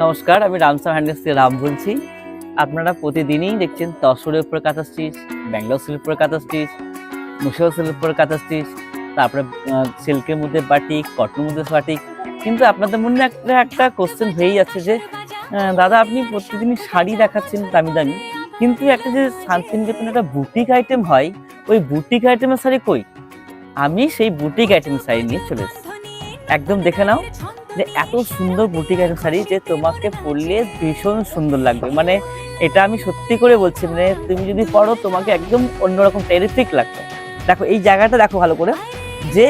নমস্কার, আমি Ramsar handles থেকে রাম বলছি। আপনারা প্রতিদিনই দেখছেন তসরের উপরে কাঁথা স্টিচ ব্যাঙ্গালোর সিল্কের উপর কাঁথা স্টিচ মুর্শিদাবাদ সিল্কের উপর কাঁথা স্টিচ তারপরে সিল্কের মধ্যে বাটিক, কটনের মধ্যে বাটিক। কিন্তু আপনাদের মনে একটা একটা কোশ্চেন হয়েই যাচ্ছে যে দাদা আপনি প্রতিদিনই শাড়ি দেখাচ্ছেন দামি দামি কিন্তু একটা যে শান্তিনিকেতনে একটা বুটিক আইটেম হয়, ওই বুটিক আইটেমের শাড়ি কই? আমি সেই বুটিক আইটেমের শাড়ি নিয়ে চলে এসেছি। একদম দেখে নাও। যে এত সুন্দর বুটিক শাড়ি যে তোমাকে পরলে ভীষণ সুন্দর লাগবে। মানে এটা আমি সত্যি করে বলছি মানে তুমি যদি পরো তোমাকে একদম অন্যরকম টেরিফিক লাগবে। দেখো, এই জায়গাটা দেখো ভালো করে, যে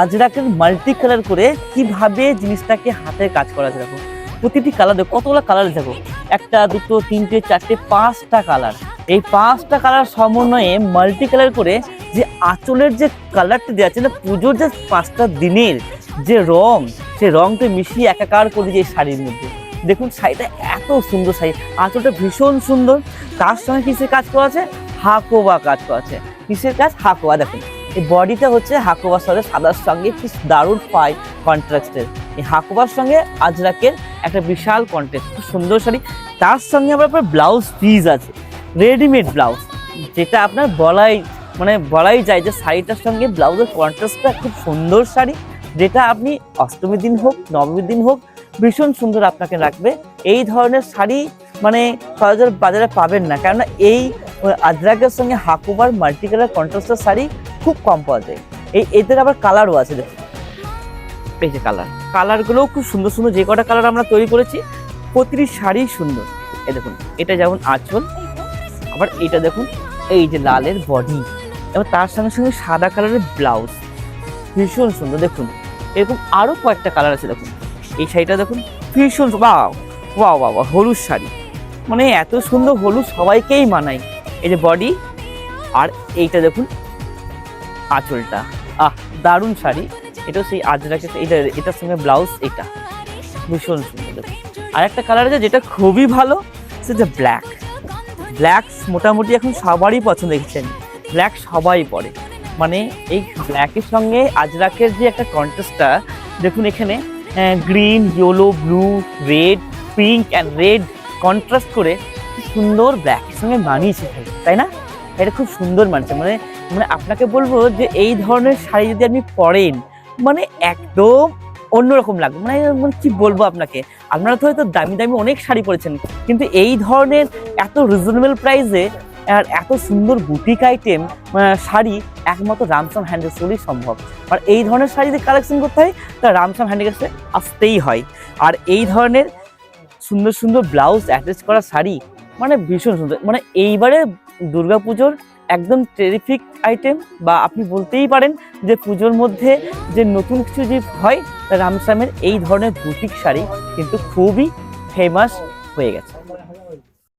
আজরাকের মাল্টি কালার করে কীভাবে জিনিসটাকে হাতের কাজ করা আছে দেখো। প্রতিটি কালার কতগুলো কালার দেখো। একটা, দুটো, তিনটে, চারটে, পাঁচটা কালার এই পাঁচটা কালার সমন্বয়ে মাল্টি কালার করে যে আঁচলের যে কালারটা দেওয়া আছে না পুজোর যে পাঁচটা দিনের যে রং সে রংটা মিশিয়ে একাকার করে যে শাড়ির মধ্যে। দেখুন, শাড়িটা এত সুন্দর শাড়ি। আঁচলটা ভীষণ সুন্দর। তার সঙ্গে কিসের কাজ করা আছে? হাকোবা কাজ করা আছে। কিসের কাজ? হাকোবা। দেখুন, এই বডিটা হচ্ছে হাকোবার সঙ্গে সাদার সঙ্গে কি দারুণ পাই কন্ট্রাস্টের এই হাকোবার সঙ্গে আজরাকের একটা বিশাল কন্ট্রাস্ট খুব সুন্দর শাড়ি। তার সঙ্গে আবার আপনার ব্লাউজ পিস আছে। রেডিমেড ব্লাউজ যেটা আপনার বলাই মানে বলাই যায় যে শাড়িটার সঙ্গে ব্লাউজের কন্ট্রাস্টটা খুব সুন্দর শাড়ি। যেটা আপনি অষ্টমীর দিন হোক, নবমীর দিন হোক, ভীষণ সুন্দর আপনাকে রাখবে। এই ধরনের শাড়ি মানে সচরাচর বাজারে পাবেন না। কেননা এই আজরাকের সঙ্গে হাকুবার মাল্টি কালার কন্ট্রাস্টের শাড়ি খুব কম পাওয়া যায়। এই, এদের আবার কালারও আছে দেখুন। এই যে কালার কালারগুলোও খুব সুন্দর সুন্দর যে কটা কালার আমরা তৈরি করেছি, প্রতিটি শাড়ি সুন্দর। এই দেখুন, এটা যেমন আঁচল, আবার এটা দেখুন, এই যে লালের বডি এবং তার সঙ্গে সঙ্গে সাদা কালারের ব্লাউজ ভীষণ সুন্দর, দেখুন। এরকম আরও কয়েকটা কালার আছে দেখুন। এই শাড়িটা দেখুন, ভীষণ বাও বাও বাবা হলুদ শাড়ি। মানে এত সুন্দর হলুদ সবাইকেই মানায়। এই যে বডি আর এইটা দেখুন, আঁচলটা। আহ, দারুণ শাড়ি। এটা সেই আজরাকে এটা এটার সঙ্গে ব্লাউজ এটা ভীষণ সুন্দর দেখুন। আর একটা কালার আছে যেটা খুবই ভালো, সেটা ব্ল্যাক ব্ল্যাক মোটামুটি এখন সবারই পছন্দ দেখছেন ব্ল্যাক সবাই পরে। মানে এই ব্ল্যাকের সঙ্গে আজরাকের যে একটা কন্ট্রাস্টটা দেখুন এখানে green yellow blue red pink and red contrast করে সুন্দর ব্ল্যাকের সঙ্গে মানিয়েছে তাই না? এটা খুব সুন্দর মানছে মানে মানে আপনাকে বলব যে এই ধরনের শাড়ি যদি আপনি পরেন মানে একদম অন্যরকম লাগবে মানে মানে কি বলব আপনাকে? আপনারা তো হয়তো দামি দামি অনেক শাড়ি পরেছেন, কিন্তু এই ধরনের এত রিজনেবল প্রাইসে আর এত সুন্দর বুটিক আইটেম শাড়ি একমাত্র রামসাম হ্যান্ডেলসেরই সম্ভব। আর এই ধরনের শাড়ি যদি কালেকশন করতে হয় তা রামসাম হ্যান্ডেলসে আসতেই হয়। আর এই ধরনের সুন্দর সুন্দর ব্লাউজ অ্যাটাচ করা শাড়ি মানে ভীষণ সুন্দর। মানে এইবারে দুর্গাপুজোর একদম টেরিফিক আইটেম বা আপনি বলতেই পারেন যে পুজোর মধ্যে যে নতুন কিছু যে হয় রামসামের এই ধরনের বুটিক শাড়ি কিন্তু খুবই ফেমাস হয়ে গেছে।